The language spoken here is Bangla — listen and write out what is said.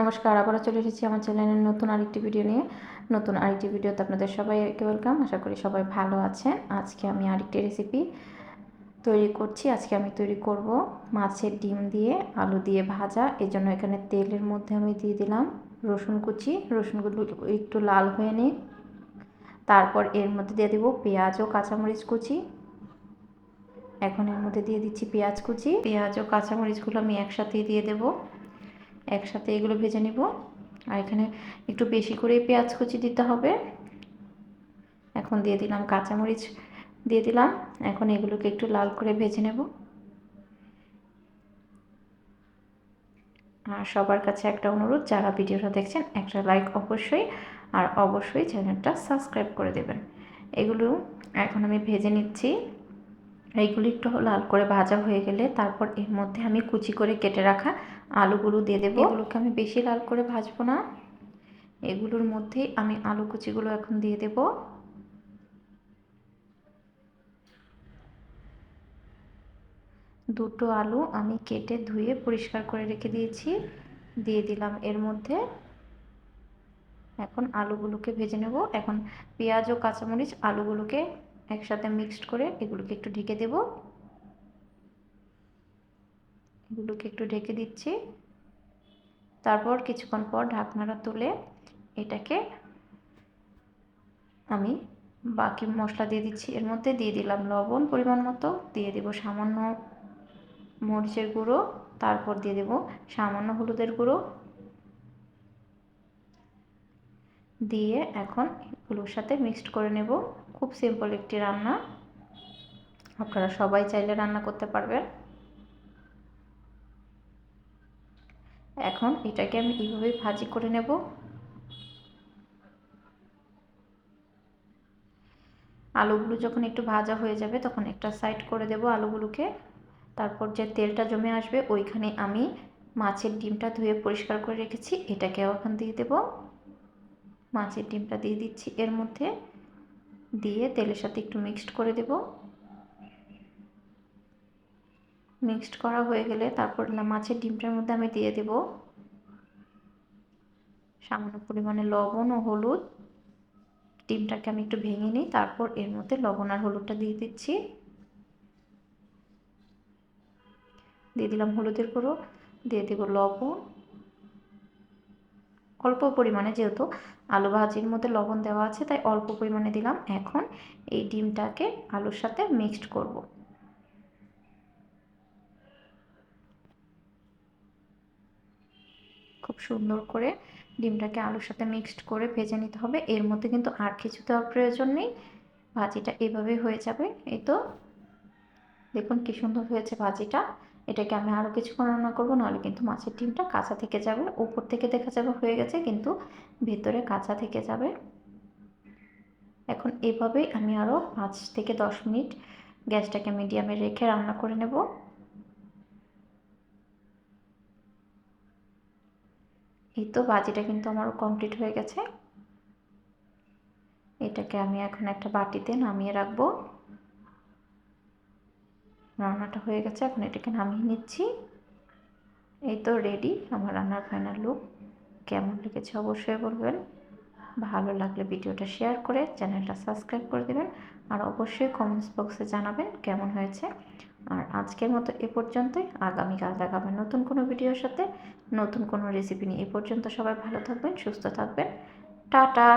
নমস্কার, আবারও চলে এসেছি আমার চ্যানেলের নতুন আরেকটি ভিডিও নিয়ে। নতুন আরেকটি ভিডিওতে আপনাদের সবাইকে ওয়েলকাম আশা করি সবাই ভালো আছেন। আজকে আমি আরেকটি রেসিপি তৈরি করছি। আজকে আমি তৈরি করব মাছের ডিম দিয়ে আলু দিয়ে ভাজা। এই জন্য এখানে তেলের মধ্যে আমি দিয়ে দিলাম রসুন কুচি। রসুনগুলো একটু লাল হয়ে নিই তারপর এর মধ্যে দিয়ে দেবো পেঁয়াজ ও কাঁচামরিচ কুচি। এখন এর মধ্যে দিয়ে দিচ্ছি পেঁয়াজ কুচি। পেঁয়াজ ও কাঁচামরিচগুলো আমি একসাথেই দিয়ে দেবো। একসাথে এগুলো ভেজে নিব। আর এখানে একটু বেশি করে পেঁয়াজ কুচি দিতে হবে। এখন দিয়ে দিলাম কাঁচামরিচ দিয়ে দিলাম। এখন এগুলোকে একটু লাল করে ভেজে নেব। আর সবার কাছে একটা অনুরোধ, যারা ভিডিওটা দেখছেন, একটা লাইক অবশ্যই। আর অবশ্যই চ্যানেলটা সাবস্ক্রাইব করে দেবেন। এগুলো এখন আমি ভেজে নিচ্ছি। এইগুলো একটু লাল করে ভাজা হয়ে গেলে তারপর এর মধ্যে আমি কুচি করে কেটে রাখা আলুগুলো দিয়ে দেবো। এগুলোকে আমি বেশি লাল করে ভাজবো না। এগুলোর মধ্যেই আমি আলু কুচিগুলো এখন দিয়ে দেব। দুটো আলু আমি কেটে ধুয়ে পরিষ্কার করে রেখে দিয়েছি। দিয়ে দিলাম এর মধ্যে। এখন আলুগুলোকে ভেজে নেব। এখন পেঁয়াজ ও কাঁচামরিচ আলুগুলোকে একসাথে মিক্সড করে এগুলোকে একটু ঢেকে দেব। এগুলোকে একটু ঢেকে দিচ্ছি। তারপর কিছুক্ষণ পর ঢাকনাটা তুলে এটাকে আমি বাকি মশলা দিয়ে দিচ্ছি। এর মধ্যে দিয়ে দিলাম লবণ পরিমাণ মতো, দিয়ে দেব সামান্য মরিচের গুঁড়ো, তারপর দিয়ে দেব সামান্য হলুদের গুঁড়ো। দিয়ে এখন এগুলোর সাথে মিক্সড করে নেব। খুব সিম্পল একটি রান্না। আপনারা সবাই চাইলে রান্না করতে পারবেন। এখন এটাকে আমি এইভাবে ভাজি করে নেব। আলুগুলো যখন একটু ভাজা হয়ে যাবে, তখন একটা সাইড করে দেব আলুগুলোকে। তারপর যে তেলটা জমে আসবে, ওইখানে আমি মাছের ডিমটা ধুয়ে পরিষ্কার করে রেখেছি, এটাকেও এখন দিয়ে দেব। মাছের ডিমটা দিয়ে দিচ্ছি এর মধ্যে। দিয়ে তেলের সাথে একটু মিক্সড করে দেব। মিক্সড করা হয়ে গেলে তারপর মাছের ডিমটার মধ্যে আমি দিয়ে দেব সামান্য পরিমাণে লবণ ও হলুদ। ডিমটাকে আমি একটু ভেঙে নিই, তারপর এর মধ্যে লবণ আর হলুদটা দিয়ে দিচ্ছি। দিয়ে দিলাম হলুদের গুঁড়ো, দিয়ে দেবো লবণ। অল্প পরিমাণে যেহেতু আলু ভাজির মধ্যে লবণ দেওয়া আছে, তাই অল্প পরিমাণে দিলাম। এখন এই ডিমটাকে আলুর সাথে মিক্সড করব। খুব সুন্দর করে ডিমটাকে আলুর সাথে মিক্সড করে ভেজে নিতে হবে। এর মধ্যে কিন্তু আর কিছু দেওয়ার প্রয়োজন নেই। ভাজিটা এভাবেই হয়ে যাবে। এই তো দেখুন কি সুন্দর হয়েছে ভাজিটা। এটাকে আমি আরও কিছুক্ষণ রান্না করব, নাহলে কিন্তু মাছের ডিমটা কাঁচা থেকে যাবে। উপর থেকে দেখা যাবে হয়ে গেছে, কিন্তু ভেতরে কাঁচা থেকে যাবে। এখন এভাবেই আমি আরও পাঁচ থেকে দশ মিনিট গ্যাসটাকে মিডিয়ামে রেখে রান্না করে নেব। এই তো বাজিটা কিন্তু আমার কমপ্লিট হয়ে গেছে। এটাকে আমি এখন একটা বাটিতে নামিয়ে রাখব। রান্নাটা হয়ে গেছে, এখন এটাকে নামিয়ে নিচ্ছি। এই তো রেডি আমার রান্নার ফাইনাল লুক কেমন লেগেছে অবশ্যই বলবেন। ভালো লাগলে ভিডিওটা শেয়ার করে চ্যানেলটা সাবস্ক্রাইব করে দেবেন। আর অবশ্যই কমেন্টস বক্সে জানাবেন কেমন হয়েছে। আর আজকের মতো এ পর্যন্তই। আগামীকাল দেখাবে নতুন কোনো ভিডিওর সাথে। নতুন কোনো রেসিপি নিয়ে এ পর্যন্ত সবাই ভালো থাকবেন, সুস্থ থাকবেন। টাটা!